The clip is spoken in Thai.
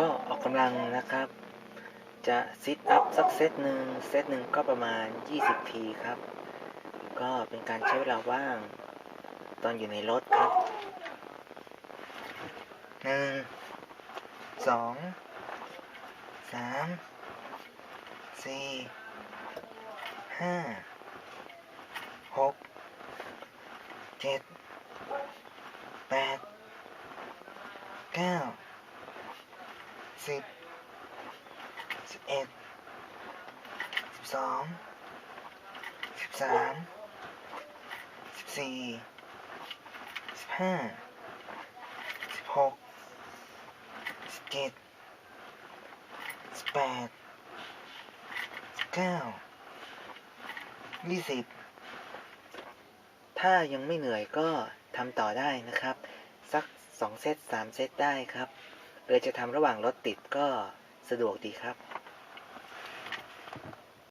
็อกกำลังนะครับ จะซิทอัพสักเซตหนึ่งเซตหนึ่งก็ประมาณ 20 ทีครับ ก็เป็นการใช้เวลาว่าง ตอนอยู่ในรถครับหนึ่งสองสามสี่ห้าหกเจ็ดแปดเก้า สิบสิบเอ็ดสิบสองสิบสามสิบสี่สิบห้าสิบหกสิบเจ็ดสิบแปดสิบเก้ายี่สิบถ้ายังไม่เหนื่อยก็ทำต่อได้นะครับ สักสองเซตสามเซตได้ครับ เรือจะทำระหว่างรถติดก็สะดวกดีครับ